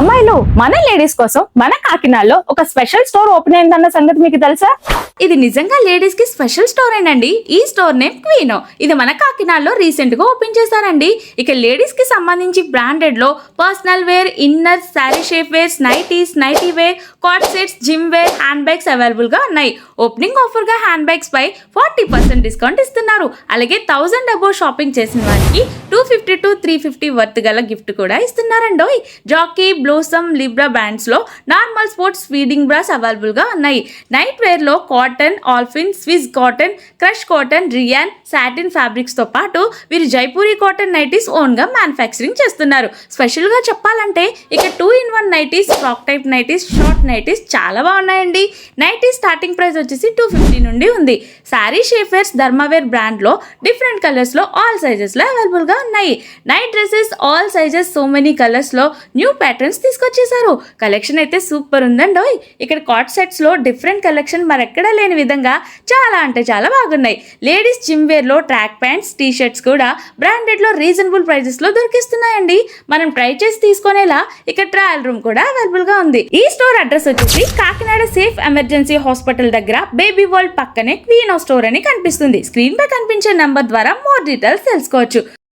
అమ్మాయిలు మన లేడీస్ కోసం మన కాకినాడలో ఒక స్పెషల్ స్టోర్ ఓపెన్ అయిందన్న సంగతి మీకు తెలుసా? ఇది నిజంగా లేడీస్కి స్పెషల్ స్టోర్ అండి ఈ స్టోర్ నేమ్ క్వీనో ఇది మన కాకినాడలో రీసెంట్గా ఓపెన్ చేశారండి. ఇక లేడీస్కి సంబంధించి బ్రాండెడ్లో personal wear inner sari shape wears nighties nighty wear cot sets gym wear hand bags అవైలబుల్గా ఉన్నాయి. ఓపెనింగ్ ఆఫర్గా హ్యాండ్ బ్యాగ్స్ పై ఫార్టీ పర్సెంట్ డిస్కౌంట్ ఇస్తున్నారు. అలాగే థౌసండ్ అబో షాపింగ్ చేసిన వారికి two fifty to three fifty worth గల గిఫ్ట్ కూడా ఇస్తున్నారండోయ్. జాకీ బ్లూ బ్లోసమ్ లిబ్రా బ్రాండ్స్లో నార్మల్ స్పోర్ట్స్ ఫీడింగ్ బ్రాస్ అవైలబుల్గా ఉన్నాయి. నైట్ వేర్లో cotton ఆల్ఫిన్ Swiss cotton crush cotton rayon satin ఫ్యాబ్రిక్స్తో పాటు వీరు జైపూరి కాటన్ నైటీస్ ఓన్గా మ్యానుఫ్యాక్చరింగ్ చేస్తున్నారు. స్పెషల్గా చెప్పాలంటే ఇక two in one nighties frock type nighties short nighties చాలా బాగున్నాయండి. నైటీస్ స్టార్టింగ్ ప్రైస్ వచ్చేసి టూ ఫిఫ్టీ నుండి ఉంది. శారీ షేఫర్స్ ధర్మవేర్ బ్రాండ్లో డిఫరెంట్ కలర్స్లో ఆల్ సైజెస్లో అవైలబుల్గా ఉన్నాయి. Night dresses all sizes so many కలర్స్లో న్యూ ప్యాటర్న్ ఐటమ్స్ తీసుకొచ్చేశారు. కలెక్షన్ అయితే సూపర్ ఉందండోయ్. ఇక్కడ కాట్ సెట్స్లో డిఫరెంట్ కలెక్షన్ మరెక్కడా లేని విధంగా చాలా అంటే చాలా బాగున్నాయి. లేడీస్ జిమ్ వేర్లో ట్రాక్ ప్యాంట్స్ టీ షర్ట్స్ కూడా బ్రాండెడ్లో రీజనబుల్ ప్రైజెస్లో దొరికిస్తున్నాయండి. మనం ట్రై చేసి తీసుకునేలా ఇక్కడ ట్రయల్ రూమ్ కూడా అవైలబుల్గా ఉంది. ఈ స్టోర్ అడ్రస్ వచ్చేసి కాకినాడ సేఫ్ ఎమర్జెన్సీ హాస్పిటల్ దగ్గర బేబీ వరల్డ్ పక్కనే క్వీనో స్టోర్ అని కనిపిస్తుంది. స్క్రీన్ పై కనిపించే నంబర్ ద్వారా మోర్ డీటెయిల్స్ తెలుసుకోవచ్చు.